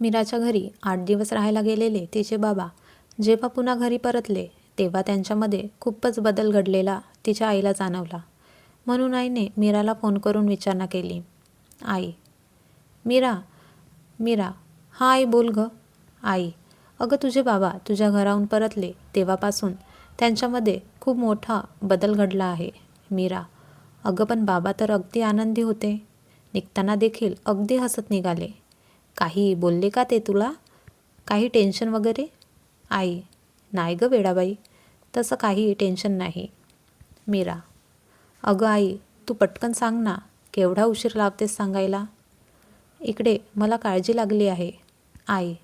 मीराच्या घरी आठ दिवस राहायला गेलेले तिचे बाबा जेव्हा पुन्हा घरी परतले तेव्हा त्यांच्यामध्ये खूपच बदल घडलेला तिच्या आईला जाणवला. म्हणून आईने मीराला फोन करून विचारणा केली. आई. मीरा मीरा हा आई बोल ग. आई अगं तुझे बाबा तुझ्या घराहून परतले तेव्हापासून त्यांच्यामध्ये खूप मोठा बदल घडला आहे. मीरा अगं पण बाबा तर अगदी आनंदी होते. निघताना देखील अगदी हसत निघाले. काही बोलले का ते तुला? काही टेन्शन वगैरे? आई नाही गं वेडाबाई तसं काही टेन्शन नाही. मीरा अगं आई तू पटकन सांग ना केवढा उशीर लावतेस सांगायला? इकडे मला काळजी लागली आहे. आई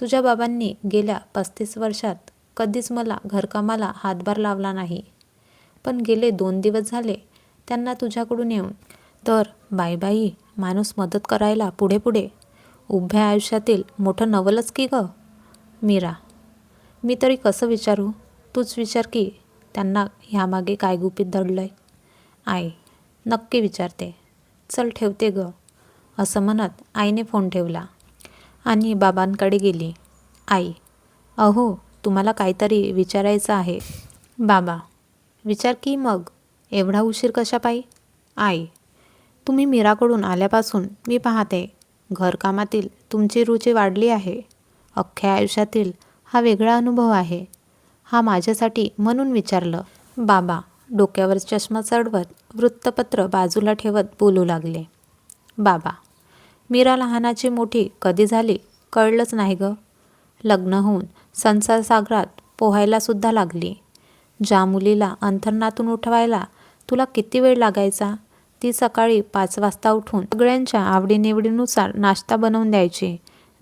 तुझ्या बाबांनी गेल्या पस्तीस वर्षात कधीच मला घरकामाला हातभार लावला नाही. पण गेले दोन दिवस झाले त्यांना तुझ्याकडून येऊन. तर बाई बाई माणूस मदत करायला पुढे पुढे उभ्या आयुष्यातील मोठं नवलच की गं? मीरा मी तरी कसं विचारू? तूच विचार की त्यांना ह्यामागे काय गुपित दडलं आहे आई नक्की विचारते. चल ठेवते ग असं म्हणत आईने फोन ठेवला. आणि बाबांकडे गेली. आई अहो तुम्हाला काहीतरी विचारायचं आहे. बाबा विचार की मग? एवढा उशीर कशा पायी आई तुम्ही मीराकडून आल्यापासून मी पाहते. घरकामातील तुमची रुची वाढली आहे. अख्ख्या आयुष्यातील हा वेगळा अनुभव आहे. हा माझ्यासाठी म्हणून विचारलं. बाबा डोक्यावर चष्मा चढवत वृत्तपत्र बाजूला ठेवत बोलू लागले. बाबा मीरा लहानाची मोठी कधी झाली कळलंच नाही गं. लग्न होऊन संसारसागरात पोहायलासुद्धा लागली. ज्या मुलीला अंथरणातून उठवायला तुला किती वेळ लागायचा? ती सकाळी पाच वाजता उठून सगळ्यांच्या आवडीनिवडीनुसार नाश्ता बनवून द्यायची.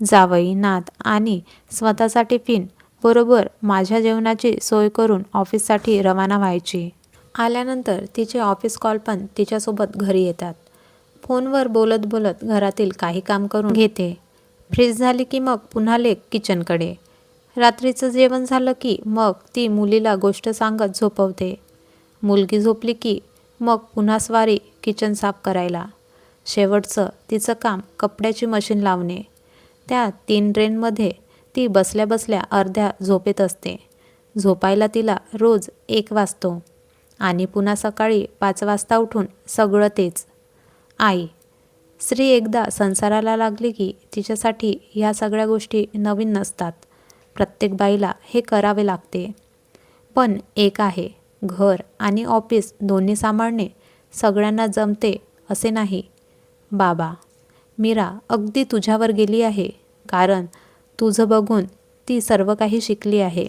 जावई नात आणि स्वतःचा टिफिन बरोबर माझ्या जेवणाची सोय करून ऑफिससाठी रवाना व्हायची. आल्यानंतर तिचे ऑफिस कॉल पण तिच्यासोबत घरी येतात. फोनवर बोलत बोलत घरातील काही काम करून घेते. फ्रीज झाली की मग पुन्हा लेक किचनकडे. रात्रीचं जेवण झालं की मग ती मुलीला गोष्ट सांगत झोपवते. मुलगी झोपली की मग पुन्हा स्वारी किचन साफ करायला. शेवटचं तिचं काम कपड्याची मशीन लावणे. त्या तीन ट्रेनमध्ये ती बसल्या बसल्या अर्ध्या झोपेत असते. झोपायला तिला रोज एक वाजतो. आणि पुन्हा सकाळी पाच वाजता उठून सगळं तेच. आई स्त्री एकदा संसाराला लागली की तिच्यासाठी ह्या सगळ्या गोष्टी नवीन नसतात. प्रत्येक बाईला हे करावे लागते. पण एक आहे घर आणि ऑफिस दोन्ही सांभाळणे सगळ्यांना जमते असे नाही. बाबा मीरा अगदी तुझ्यावर गेली आहे कारण तुझं बघून ती सर्व काही शिकली आहे.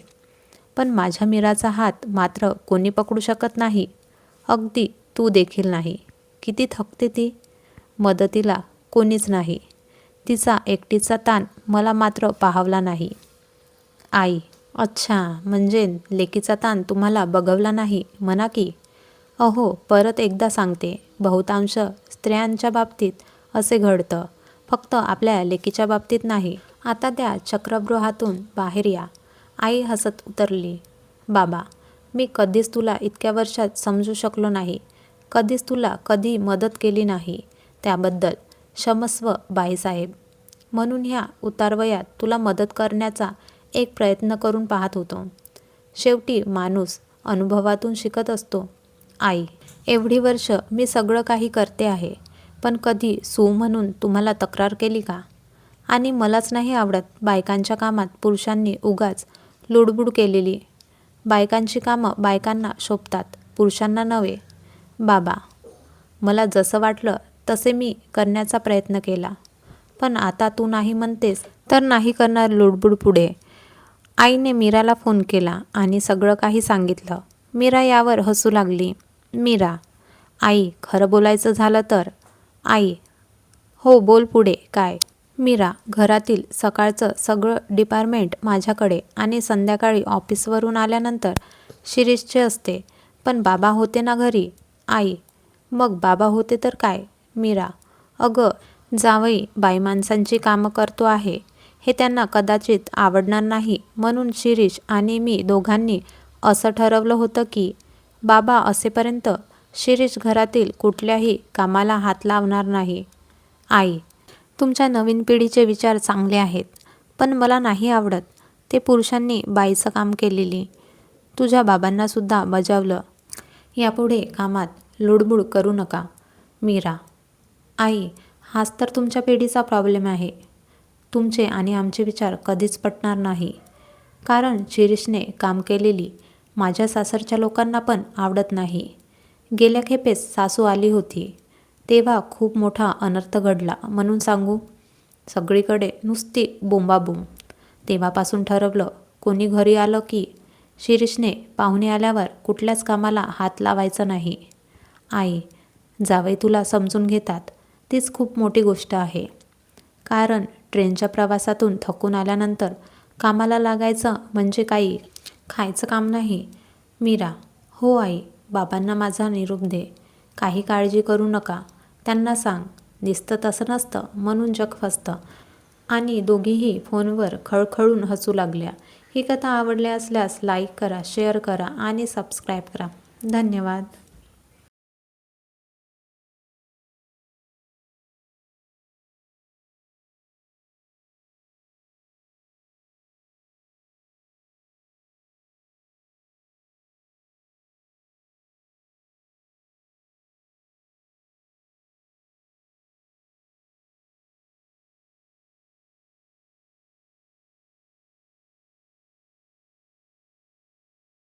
पण माझ्या मीराचा हात मात्र कोणी पकडू शकत नाही. अगदी तू देखील नाही. किती थकते ती. मदतीला कोणीच नाही. तिचा एकटीचा ताण मला मात्र पाहावला नाही. आई अच्छा म्हणजे लेकीचा ताण तुम्हाला बघवला नाही म्हणा की. अहो परत एकदा सांगते. बहुतांश स्त्रियांच्या बाबतीत असे घडतं. फक्त आपल्या लेकीच्या बाबतीत नाही. आता त्या चक्रगृहातून बाहेर या. आई हसत उतरली. बाबा मी कधीच तुला इतक्या वर्षात समजू शकलो नाही. कधीच तुला कधी मदत केली नाही. त्याबद्दल क्षमस्व बाईसाहेब. म्हणून ह्या उतारवयात तुला मदत करण्याचा एक प्रयत्न करून पाहत होतो. शेवटी माणूस अनुभवातून शिकत असतो. आई एवढी वर्ष मी सगळं काही करते आहे पण कधी सू म्हणून तुम्हाला तक्रार केली का? आणि मलाच नाही आवडत बायकांच्या कामात पुरुषांनी उगाच लुडबुड केलेली. बायकांची कामं बायकांना शोभतात पुरुषांना नव्हे. बाबा मला जसं वाटलं तसे मी करण्याचा प्रयत्न केला. पण आता तू नाही म्हणतेस तर नाही करणार लुडबुड पुढे. आईने मीराला फोन केला आणि सगळं काही सांगितलं. मीरा यावर हसू लागली. मीरा आई खरं बोलायचं झालं तर? आई हो बोल पुढे. काय? मीरा घरातील सकाळचं सगळं डिपार्टमेंट माझ्याकडे आणि संध्याकाळी ऑफिसवरून आल्यानंतर शिरीषचे असते. पण बाबा होते ना घरी? आई मग बाबा होते तर काय? मीरा अगं जावई बाई माणसांची कामं करतो आहे. हे त्यांना कदाचित आवडणार नाही. म्हणून शिरीष आणि मी दोघांनी असं ठरवलं होतं की बाबा असेपर्यंत शिरीष घरातील कुठल्याही कामाला हात लावणार नाही. आई तुमच्या नवीन पिढीचे विचार चांगले आहेत पण मला नाही आवडत ते पुरुषांनी बाईचं काम केलेली. तुझ्या बाबांनासुद्धा बजावलं. यापुढे कामात लुडबुड करू नका. मीरा आई हाच तर तुमच्या पिढीचा प्रॉब्लेम आहे. तुमचे आणि आमचे विचार कधीच पटणार नाही. कारण शिरीषने काम केलेली माझ्या सासरच्या लोकांना पण आवडत नाही. गेल्या खेपेस सासू आली होती. तेव्हा खूप मोठा अनर्थ घडला. म्हणून सांगू सगळीकडे नुसती बोंबाबोंब तेव्हापासून ठरवलं कोणी घरी आलं की शिरीषने पाहुणे आल्यावर कुठल्याच कामाला हात लावायचा नाही. आई जावई तुला समजून घेतात. तीच खूप मोठी गोष्ट आहे. कारण ट्रेनच्या प्रवासातून थकून आल्यानंतर कामाला लागायचं म्हणजे काही खायचं काम नाही. मीरा हो आई बाबांना माझा निरोप दे. काही काळजी करू नका. त्यांना सांग. दिसतं तसं नसतं म्हणून जग फसतं. आणि दोघीही फोनवर खळखळून हसू लागल्या. ही कथा आवडल्या असल्यास लाईक करा शेअर करा आणि सबस्क्राईब करा. धन्यवाद.